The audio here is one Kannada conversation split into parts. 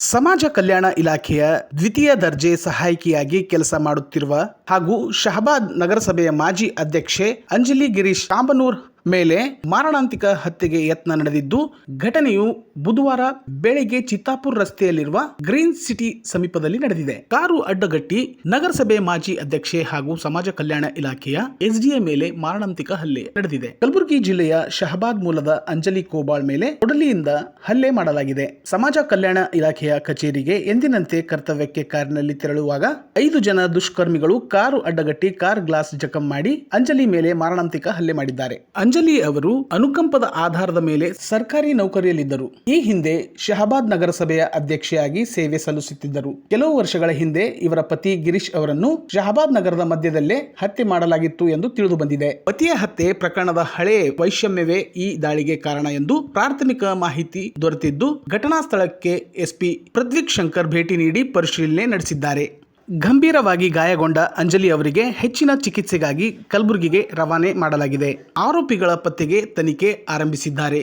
ಸಮಾಜ ಕಲ್ಯಾಣ ಇಲಾಖೆಯ ದ್ವಿತೀಯ ದರ್ಜೆ ಸಹಾಯಕಿಯಾಗಿ ಕೆಲಸ ಮಾಡುತ್ತಿರುವ ಹಾಗೂ ಶಹಬಾದ್ ನಗರಸಭೆಯ ಮಾಜಿ ಅಧ್ಯಕ್ಷೆ ಅಂಜಲಿ ಗಿರೀಶ್ ಕಾಂಬನೂರ್ ಮೇಲೆ ಮಾರಣಾಂತಿಕ ಹತ್ಯೆಗೆ ಯತ್ನ ನಡೆದಿದ್ದು, ಘಟನೆಯು ಬುಧವಾರ ಬೆಳಿಗ್ಗೆ ಚಿತ್ತಾಪುರ್ ರಸ್ತೆಯಲ್ಲಿರುವ ಗ್ರೀನ್ ಸಿಟಿ ಸಮೀಪದಲ್ಲಿ ನಡೆದಿದೆ. ಕಾರು ಅಡ್ಡಗಟ್ಟಿ ನಗರಸಭೆ ಮಾಜಿ ಅಧ್ಯಕ್ಷೆ ಹಾಗೂ ಸಮಾಜ ಕಲ್ಯಾಣ ಇಲಾಖೆಯ ಎಸ್ಡಿಎ ಮೇಲೆ ಮಾರಣಾಂತಿಕ ಹಲ್ಲೆ ನಡೆದಿದೆ. ಕಲಬುರಗಿ ಜಿಲ್ಲೆಯ ಶಹಬಾದ್ ಮೂಲದ ಅಂಜಲಿ ಕೋಬಾಳ್ ಮೇಲೆ ಕೊಡಲಿಯಿಂದ ಹಲ್ಲೆ ಮಾಡಲಾಗಿದೆ. ಸಮಾಜ ಕಲ್ಯಾಣ ಇಲಾಖೆಯ ಕಚೇರಿಗೆ ಎಂದಿನಂತೆ ಕರ್ತವ್ಯಕ್ಕೆ ಕಾರಿನಲ್ಲಿ ತೆರಳುವಾಗ ಐದು ಜನ ದುಷ್ಕರ್ಮಿಗಳು ಕಾರು ಅಡ್ಡಗಟ್ಟಿ ಕಾರ್ ಗ್ಲಾಸ್ ಜಖಂ ಮಾಡಿ ಅಂಜಲಿ ಮೇಲೆ ಮಾರಣಾಂತಿಕ ಹಲ್ಲೆ ಮಾಡಿದ್ದಾರೆ. ಅಂಜಲಿ ಅವರು ಅನುಕಂಪದ ಆಧಾರದ ಮೇಲೆ ಸರ್ಕಾರಿ ನೌಕರಿಯಲ್ಲಿದ್ದರು. ಈ ಹಿಂದೆ ಶಹಬಾದ್ ನಗರಸಭೆಯ ಅಧ್ಯಕ್ಷೆಯಾಗಿ ಸೇವೆ ಸಲ್ಲಿಸುತ್ತಿದ್ದರು. ಕೆಲವು ವರ್ಷಗಳ ಹಿಂದೆ ಇವರ ಪತಿ ಗಿರೀಶ್ ಅವರನ್ನು ಶಹಬಾದ್ ನಗರದ ಮಧ್ಯದಲ್ಲೇ ಹತ್ಯೆ ಮಾಡಲಾಗಿತ್ತು ಎಂದು ತಿಳಿದು ಬಂದಿದೆ ಪತಿಯ ಹತ್ಯೆ ಪ್ರಕರಣದ ಹಳೆ ವೈಷಮ್ಯವೇ ಈ ದಾಳಿಗೆ ಕಾರಣ ಎಂದು ಪ್ರಾಥಮಿಕ ಮಾಹಿತಿ ದೊರೆತಿದ್ದು, ಘಟನಾ ಸ್ಥಳಕ್ಕೆ ಎಸ್ಪಿ ಪೃಥ್ವಿಕ್ ಶಂಕರ್ ಭೇಟಿ ನೀಡಿ ಪರಿಶೀಲನೆ ನಡೆಸಿದ್ದಾರೆ. ಗಂಭೀರವಾಗಿ ಗಾಯಗೊಂಡ ಅಂಜಲಿ ಅವರಿಗೆ ಹೆಚ್ಚಿನ ಚಿಕಿತ್ಸೆಗಾಗಿ ಕಲಬುರಗಿಗೆ ರವಾನೆ ಮಾಡಲಾಗಿದೆ. ಆರೋಪಿಗಳ ಪತ್ತೆಗೆ ತನಿಖೆ ಆರಂಭಿಸಿದ್ದಾರೆ.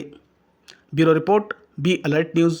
Bureau report, be alert news.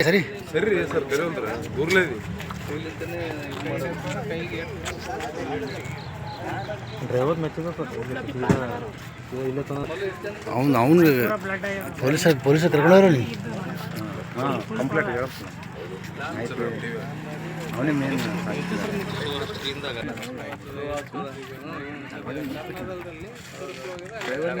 ಸರಿ ಸರಿ ಸರ್ ಬೇರೆ ಊರ್ಲೇದಿ ಡ್ರೈವರ್ ಅವ್ನು ಅವನು ಪೊಲೀಸ್ ಪೊಲೀಸ್ ಕರ್ಕೊಂಡವ್ರ ನೀ ಹಾಂ ಕಂಪ್ಲೇಂಟ್ ಅವನೇ ಮೇನ್ ಡ್ರೈವರ್